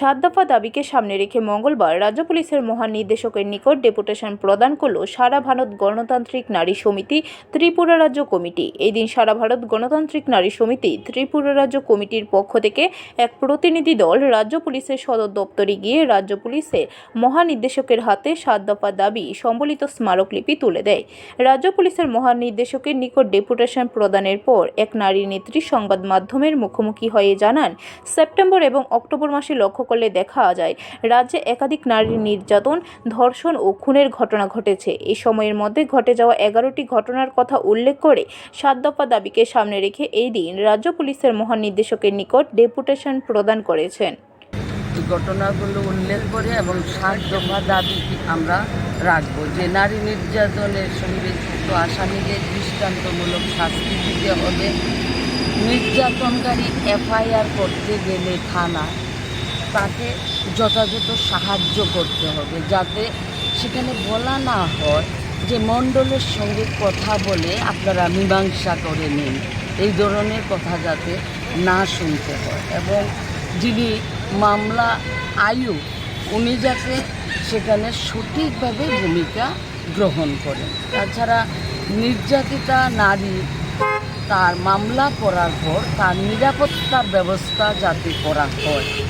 সাত দফা দাবিকে সামনে রেখে মঙ্গলবার রাজ্য পুলিশের মহানির্দেশকের নিকট ডেপুটেশন প্রদান করল সারা ভারত গণতান্ত্রিক নারী সমিতি, ত্রিপুরা রাজ্য কমিটি। এই দিন সারা ভারত গণতান্ত্রিক নারী সমিতি, ত্রিপুরা রাজ্য কমিটির পক্ষ থেকে এক প্রতিনিধি দল রাজ্য পুলিশের সদর দপ্তরে গিয়ে রাজ্য পুলিশের মহানির্দেশকের হাতে সাত দফা দাবি, সম্বলিত স্মারকলিপি তুলে দেয়। রাজ্য পুলিশের মহানির্দেশকের নিকট ডেপুটেশন প্রদানের পর এক নারী নেত্রী সংবাদ মাধ্যমের মুখোমুখি হয়ে জানান, সেপ্টেম্বর এবং অক্টোবর মাসে লক্ষ্য করলে দেখা যায়, রাজ্যে একাধিক নারী নির্যাতন, ধর্ষণ ও খুনের ঘটনা ঘটেছে। এই সময়ের মধ্যে ঘটে যাওয়া এগারোটি ঘটনার কথা উল্লেখ করে সাত দফা দাবিকে সামনে রেখে এই দিন রাজ্য পুলিশের মহানির্দেশকের নিকট ডেপুটেশন প্রদান করেছেন। ঘটনাগুলো উল্লেখ করে এবং সাত দফা দাবি আমরা রাখব যে নারী নির্যাতনের সঙ্গে যুক্ত আসামিদের দৃষ্টান্তমূলক শাস্তি দিতে হবে। নির্যাতনকারী এফআইআর করতে গেলে থানা তাকে যথাযথ সাহায্য করতে হবে যাতে সেখানে বলা না হয় যে মণ্ডলের সঙ্গে কথা বলে আপনারা মীমাংসা করে নিন। এই ধরনের কথা যাতে না শুনতে হয় এবং যিনি মামলা আয়ু উনি যাতে সেখানে সঠিকভাবে ভূমিকা গ্রহণ করেন। তাছাড়া নির্যাতিতা নারী তার মামলা করার পর তার নিরাপত্তার ব্যবস্থা যাতে করা হয়।